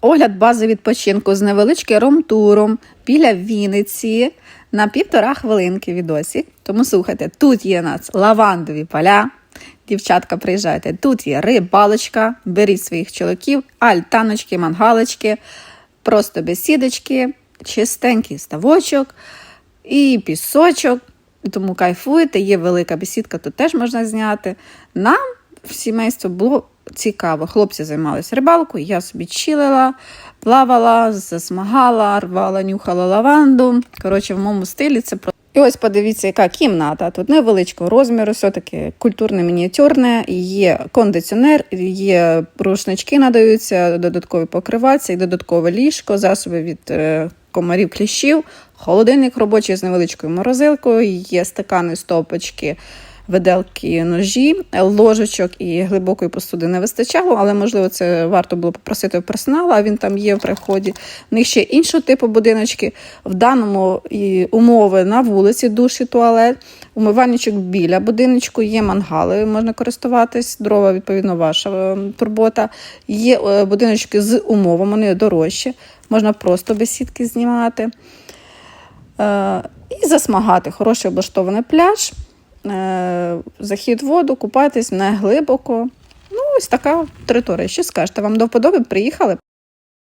Огляд бази відпочинку з невеличким ром-туром біля Вінниці на півтора хвилинки відосі. Тому слухайте, тут є нас лавандові поля. Дівчатка, приїжджайте. Тут є рибалочка, беріть своїх чоловіків, альтаночки, мангалочки, просто бесідочки, чистенький ставочок і пісочок. Тому кайфуйте, є велика бесідка, тут теж можна зняти. Нам сімейство було цікаво. Хлопці займалися рибалкою, я собі чилила, плавала, засмагала, рвала, нюхала лаванду. Коротше, в моєму стилі це про. І ось подивіться, яка кімната. Тут невеличкого розміру, все-таки культурне мініатюрне, є кондиціонер, є рушнички надаються, додаткові покриваться і додаткове ліжко, засоби від е, комарів кліщів, холодильник робочий з невеличкою морозилкою, є стакани, стопочки, виделки, ножі, ложечок і глибокої посуди не вистачало, але можливо це варто було попросити у персоналу, а він там є в приході. В них ще іншого типу будиночки. В даному і умови на вулиці, душ і туалет, умивальничок біля будиночку, є мангали, можна користуватись, дрова, відповідно, ваша е, турбота. Є е, будиночки з умовами, вони дорожчі, можна просто без сітки знімати. Е, І засмагати. Хороший облаштований пляж, захід в воду, купатись не глибоко. Ну, ось така територія. Що скажете? Вам до вподоби приїхали?